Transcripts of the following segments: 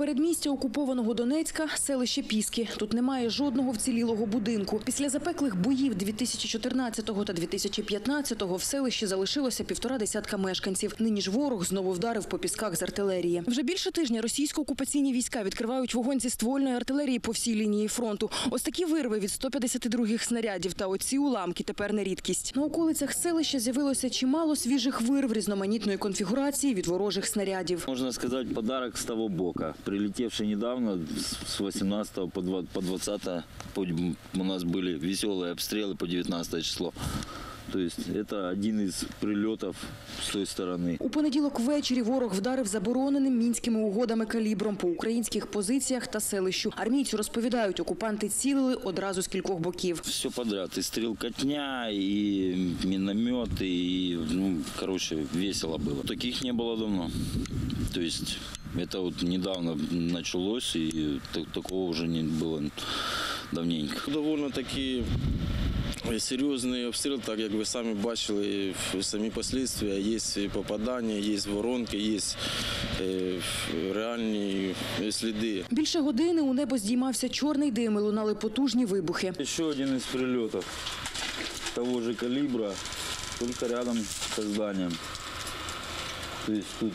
Передмістя окупованого Донецька – селище Піски. Тут немає жодного вцілілого будинку. Після запеклих боїв 2014 та 2015 в селищі залишилося півтора десятка мешканців. Нині ж ворог знову вдарив по пісках з артилерії. Вже більше тижня російсько-окупаційні війська відкривають вогонь зі ствольної артилерії по всій лінії фронту. Ось такі вирви від 152-х снарядів та оці уламки тепер не рідкість. На околицях селища з'явилося чимало свіжих вирв різноманітної конфігурації від ворожих снарядів. Можно сказать, подарок с того бока Прилетевший недавно, с 18 по два- по 20 по- у нас были веселые обстрелы по 19 число. То есть это один из прилетов с той стороны. У понеділок ввечері ворог вдарив забороненим мінськими угодами калібром по українських позиціях та селищу. Армійці розповідають, окупанти цілили одразу з кількох боків. Все подряд. И стрелкотня, и минометы, и, ну, короче, весело было. Таких не было давно. То есть это вот недавно началось, и так- такого уже не было давненько. Довольно таки серйозний обстріл, так як ви самі бачили, в- самі послідствия, є попадання, є воронки, є е, реальні сліди. Більше години у небо здіймався чорний дим і лунали потужні вибухи. Еще один из прилетов того же калибра, только рядом со зданием. То есть тут,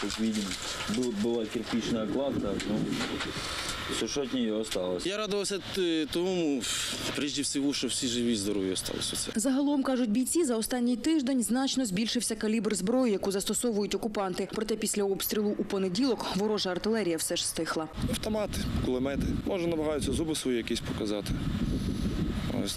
как видим, был- была кирпичная кладка, но все, что от нее осталось. Я радувався тому, прежде всього, що всі живі, здорові залишилися. Загалом, кажуть бійці, за останній тиждень значно збільшився калібр зброї, яку застосовують окупанти. Проте після обстрілу у понеділок ворожа артилерія все ж стихла. Автомати, кулемети. Може, намагаються зуби свої якісь показати.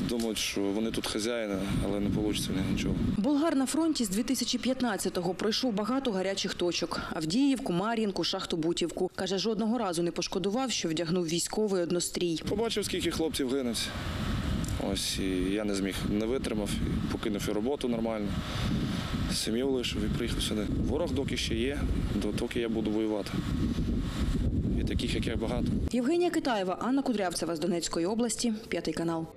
Думають, що вони тут хазяїни, але не вийде в них нічого. Болгар на фронті з 2015-го пройшов багато гарячих точок: Авдіївку, Мар'їнку, Шахту Бутівку. Каже, жодного разу не пошкодував, що вдягнув військовий однострій. Побачив, скільки хлопців гинуть. Ось і я не зміг, не витримав, покинув і роботу нормально. Сім'ю лишив і приїхав сюди. Ворог доки ще є, доки я буду воювати. І таких, як я, багато. Євгенія Китаєва, Анна Кудрявцева з Донецької області, п'ятий канал.